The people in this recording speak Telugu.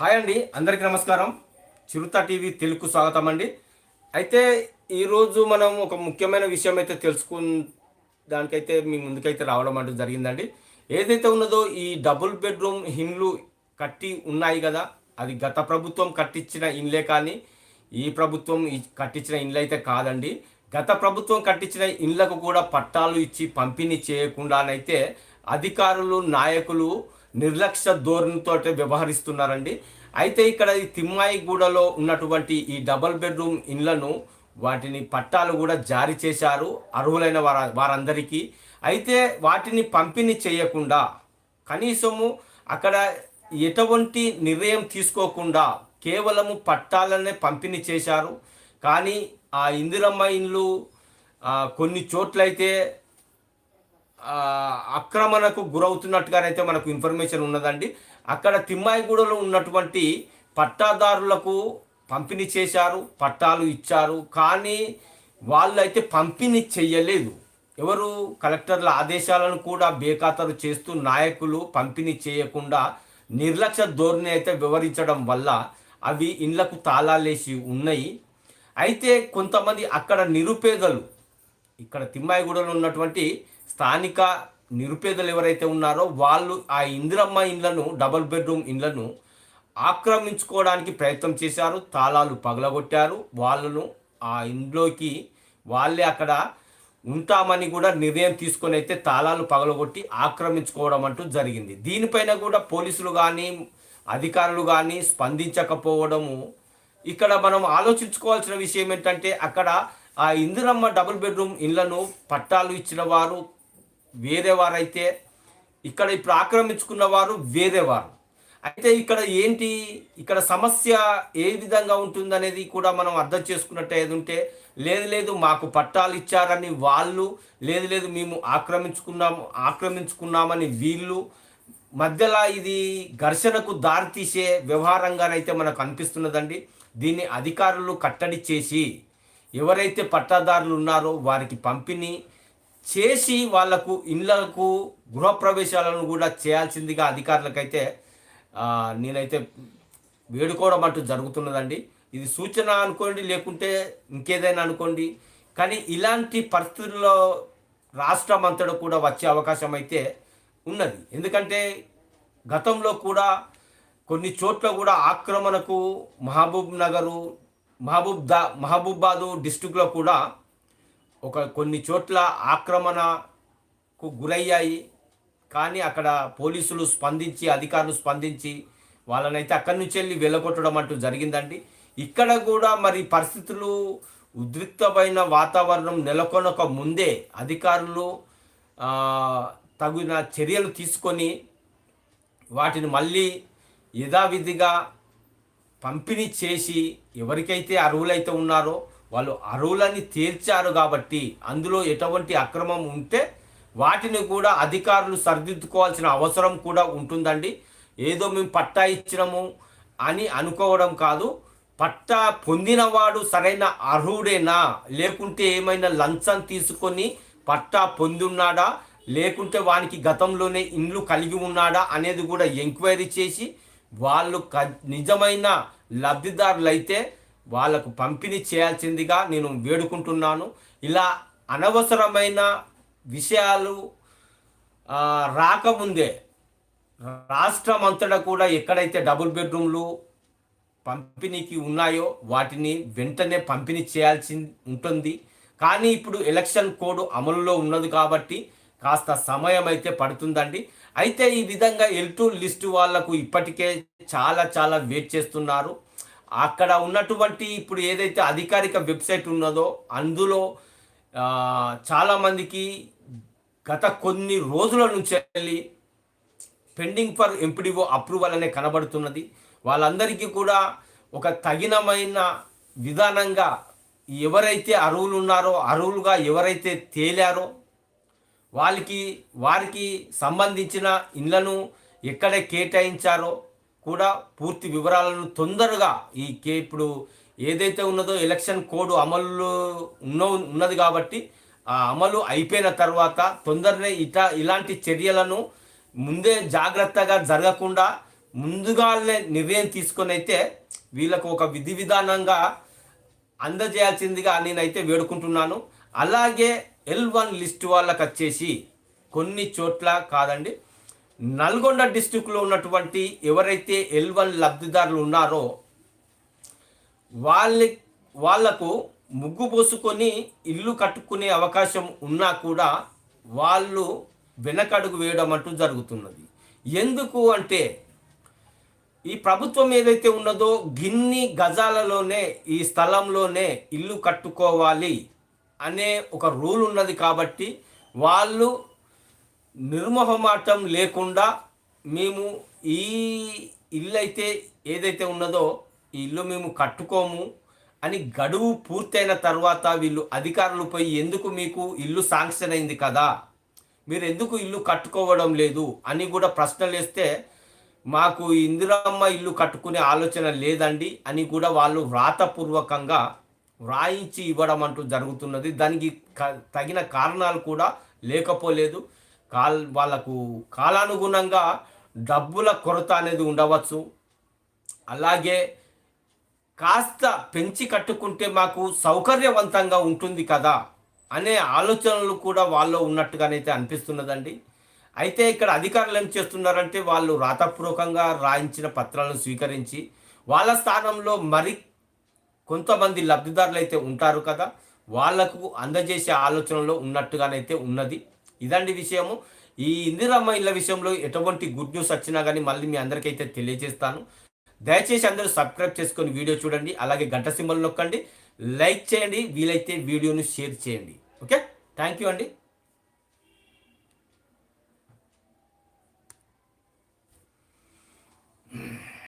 హాయ్ అండి అందరికీ నమస్కారం. చిరుత టీవీ తెలుగు స్వాగతం అండి. అయితే ఈరోజు మనం ఒక ముఖ్యమైన విషయం అయితే తెలుసుకు దానికైతే మీ ముందుకైతే రావడం అంటూ జరిగిందండి. ఏదైతే ఉన్నదో ఈ డబుల్ బెడ్రూమ్ ఇండ్లు కట్టి ఉన్నాయి కదా అది గత ప్రభుత్వం కట్టించిన ఇండ్లే కానీ ఈ ప్రభుత్వం కట్టించిన ఇండ్లు అయితే కాదండి. గత ప్రభుత్వం కట్టించిన ఇండ్లకు కూడా పట్టాలు ఇచ్చి పంపిణీ చేయకుండానైతే అధికారులు నాయకులు నిర్లక్ష్య ధోరణితో వ్యవహరిస్తున్నారండి. అయితే ఇక్కడ ఈ తిమ్మాయిగూడలో ఉన్నటువంటి ఈ డబల్ బెడ్రూమ్ ఇండ్లను వాటిని పట్టాలు కూడా జారీ చేశారు అర్హులైన వార వారందరికీ. అయితే వాటిని పంపిణీ చేయకుండా కనీసము అక్కడ ఎటువంటి నిర్ణయం తీసుకోకుండా కేవలము పట్టాలనే పంపిణీ చేశారు. కానీ ఆ ఇందిరమ్మ ఇండ్లు కొన్ని చోట్లయితే ఆక్రమణకు గురవుతున్నట్టుగానైతే మనకు ఇన్ఫర్మేషన్ ఉన్నదండి. అక్కడ తిమ్మాయిగూడలో ఉన్నటువంటి పట్టాదారులకు పంపిణీ చేశారు పట్టాలు ఇచ్చారు. కానీ వాళ్ళు అయితే పంపిణీ చెయ్యలేదు. ఎవరు కలెక్టర్ల ఆదేశాలను కూడా బేఖాతరు చేస్తూ నాయకులు పంపిణీ చేయకుండా నిర్లక్ష్య ధోరణి అయితే వివరించడం వల్ల అవి ఇండ్లకు తాళాలేసి ఉన్నాయి. అయితే కొంతమంది అక్కడ నిరుపేదలు ఇక్కడ తిమ్మాయిగూడలో ఉన్నటువంటి స్థానిక నిరుపేదలు ఎవరైతే ఉన్నారో వాళ్ళు ఆ ఇందిరమ్మ ఇండ్లను డబల్ బెడ్రూమ్ ఇండ్లను ఆక్రమించుకోవడానికి ప్రయత్నం చేశారు. తాళాలు పగలగొట్టారు. వాళ్ళను ఆ ఇంట్లోకి వాళ్ళే అక్కడ ఉంటామని కూడా నిర్ణయం తీసుకొని అయితే తాళాలు పగలగొట్టి ఆక్రమించుకోవడం అంటూ జరిగింది. దీనిపైన కూడా పోలీసులు కానీ అధికారులు కానీ స్పందించకపోవడము ఇక్కడ మనం ఆలోచించుకోవాల్సిన విషయం ఏంటంటే అక్కడ ఆ ఇందిరమ్మ డబుల్ బెడ్రూమ్ ఇళ్ళను పట్టాలు ఇచ్చిన వారు వేరేవారైతే ఇక్కడ ఇప్పుడు ఆక్రమించుకున్న వారు వేరేవారు అయితే ఇక్కడ ఏంటి ఇక్కడ సమస్య ఏ విధంగా ఉంటుందనేది కూడా మనం అర్థం చేసుకున్నట్టు ఏది ఉంటే లేదు లేదు మాకు పట్టాలు ఇచ్చారని వాళ్ళు లేదు లేదు మేము ఆక్రమించుకున్నాము ఆక్రమించుకున్నామని వీళ్ళు మధ్యలో ఇది ఘర్షణకు దారితీసే వ్యవహారంగానైతే మనకు అనిపిస్తున్నదండి. దీన్ని అధికారులు కట్టడి చేసి ఎవరైతే పట్టాదారులు ఉన్నారో వారికి పంపిణీ చేసి వాళ్ళకు ఇళ్ళకు గృహప్రవేశాలను కూడా చేయాల్సిందిగా అధికారులకైతే నేనైతే వేడుకోవడం అంటూ జరుగుతున్నదండి. ఇది సూచన అనుకోండి లేకుంటే ఇంకేదైనా అనుకోండి. కానీ ఇలాంటి పరిస్థితుల్లో రాష్ట్రం అంతటా కూడా వచ్చే అవకాశం అయితే ఉన్నది. ఎందుకంటే గతంలో కూడా కొన్ని చోట్ల కూడా ఆక్రమణకు మహబూబ్ నగరు మహబూబ్ దా మహబూబాదు డిస్టిక్లో కూడా ఒక కొన్ని చోట్ల ఆక్రమణకు గురయ్యాయి. కానీ అక్కడ పోలీసులు స్పందించి అధికారులు స్పందించి వాళ్ళనైతే అక్కడి నుంచి వెళ్ళి వెళ్ళగొట్టడం అంటూ జరిగిందండి. ఇక్కడ కూడా మరి పరిస్థితులు ఉద్రిక్తమైన వాతావరణం నెలకొనక ముందే అధికారులు తగిన చర్యలు తీసుకొని వాటిని మళ్ళీ యథావిధిగా పంపిణీ చేసి ఎవరికైతే అర్హులైతే ఉన్నారో వాళ్ళు అర్హులని తీర్చారు కాబట్టి అందులో ఎటువంటి అక్రమం ఉంటే వాటిని కూడా అధికారులు సరిదిద్దుకోవాల్సిన అవసరం కూడా ఉంటుందండి. ఏదో మేము పట్టా ఇచ్చినాము అని అనుకోవడం కాదు. పట్టా పొందినవాడు సరైన అర్హుడేనా? లేకుంటే ఏమైనా లంచం తీసుకొని పట్టా పొందున్నాడా? లేకుంటే వానికి గతంలోనే ఇండ్లు కలిగి ఉన్నాడా అనేది కూడా ఎంక్వైరీ చేసి వాళ్ళు క నిజమైన లబ్ధిదారులైతే వాళ్ళకు పంపిణీ చేయాల్సిందిగా నేను వేడుకుంటున్నాను. ఇలా అనవసరమైన విషయాలు రాకముందే రాష్ట్రం అంతటా కూడా ఎక్కడైతే డబుల్ బెడ్రూమ్లు పంపిణీకి ఉన్నాయో వాటిని వెంటనే పంపిణీ చేయాల్సి ఉంటుంది. కానీ ఇప్పుడు ఎలక్షన్ కోడ్ అమలులో ఉన్నది కాబట్టి కాస్త సమయం అయితే పడుతుందండి. అయితే ఈ విధంగా ఎల్ లిస్టు వాళ్ళకు ఇప్పటికే చాలా చాలా వెయిట్ చేస్తున్నారు. అక్కడ ఉన్నటువంటి ఇప్పుడు ఏదైతే అధికారిక వెబ్సైట్ ఉన్నదో అందులో చాలామందికి గత కొన్ని రోజుల నుంచి వెళ్ళి పెండింగ్ ఫర్ ఎంపీడీఓ అప్రూవల్ అనే కనబడుతున్నది. వాళ్ళందరికీ కూడా ఒక తగినమైన విధానంగా ఎవరైతే అరువులు ఉన్నారో అరువులుగా ఎవరైతే తేలారో వాళ్ళకి వారికి సంబంధించిన ఇళ్ళను ఎక్కడ కేటాయించారో కూడా పూర్తి వివరాలను తొందరగా ఈ కే ఇప్పుడు ఏదైతే ఉన్నదో ఎలక్షన్ కోడ్ అమలు ఉన్న ఉన్నది కాబట్టి ఆ అమలు అయిపోయిన తర్వాత తొందరనే ఇట ఇలాంటి చర్యలను ముందే జాగ్రత్తగా జరగకుండా ముందుగానే నిర్ణయం తీసుకొని అయితే వీళ్ళకు ఒక విధి విధానంగా అందజేయాల్సిందిగా నేనైతే వేడుకుంటున్నాను. అలాగే ఎల్ వన్ లిస్ట్ వాళ్ళకి వచ్చేసి కొన్ని చోట్ల కాదండి నల్గొండ డిస్టిక్లో ఉన్నటువంటి ఎవరైతే ఎల్ వన్ లబ్ధిదారులు ఉన్నారో వాళ్ళ వాళ్ళకు ముగ్గు పోసుకొని ఇల్లు కట్టుకునే అవకాశం ఉన్నా కూడా వాళ్ళు వెనకడుగు వేయడం అంటూ జరుగుతున్నది. ఎందుకు అంటే ఈ ప్రభుత్వం ఏదైతే ఉన్నదో గిన్ని గజాలలోనే ఈ స్థలంలోనే ఇల్లు కట్టుకోవాలి అనే ఒక రూల్ ఉన్నది కాబట్టి వాళ్ళు నిర్మోహమాటం లేకుండా మేము ఈ ఇల్లు అయితే ఏదైతే ఉన్నదో ఈ ఇల్లు మేము కట్టుకోము అని గడువు పూర్తయిన తర్వాత వీళ్ళు అధికారులు పోయి ఎందుకు మీకు ఇల్లు శాంక్షన్ అయింది కదా? మీరు ఎందుకు ఇల్లు కట్టుకోవడం లేదు? అని కూడా ప్రశ్నలు వేస్తే మాకు ఇందిరమ్మ ఇల్లు కట్టుకునే ఆలోచన లేదండి అని కూడా వాళ్ళు వ్రాతపూర్వకంగా వ్రాయించి ఇవ్వడం అంటూ జరుగుతున్నది. దానికి తగిన కారణాలు కూడా లేకపోలేదు. కాల్ వాళ్ళకు కాలానుగుణంగా డబ్బుల కొరత అనేది ఉండవచ్చు. అలాగే కాస్త పెంచి కట్టుకుంటే మాకు సౌకర్యవంతంగా ఉంటుంది కదా అనే ఆలోచనలు కూడా వాళ్ళు ఉన్నట్టుగానైతే అనిపిస్తున్నదండి. అయితే ఇక్కడ అధికారులు ఏం చేస్తున్నారంటే వాళ్ళు రాతపూర్వకంగా రాయించిన పత్రాలను స్వీకరించి వాళ్ళ స్థానంలో మరి కొంతమంది లబ్ధిదారులు అయితే ఉంటారు కదా వాళ్ళకు అందజేసే ఆలోచనలో ఉన్నట్టుగానైతే ఉన్నది. ఇదండి విషయము. ఈ ఇందిరమ్మ ఇళ్ళ విషయంలో ఎటువంటి గుడ్ న్యూస్ వచ్చినా కానీ మళ్ళీ మీ అందరికైతే తెలియజేస్తాను. దయచేసి అందరూ సబ్స్క్రైబ్ చేసుకొని వీడియో చూడండి అలాగే గంట సింబల్ నొక్కండి. లైక్ చేయండి వీలైతే వీడియోను షేర్ చేయండి. ఓకే? థ్యాంక్ యూ అండి.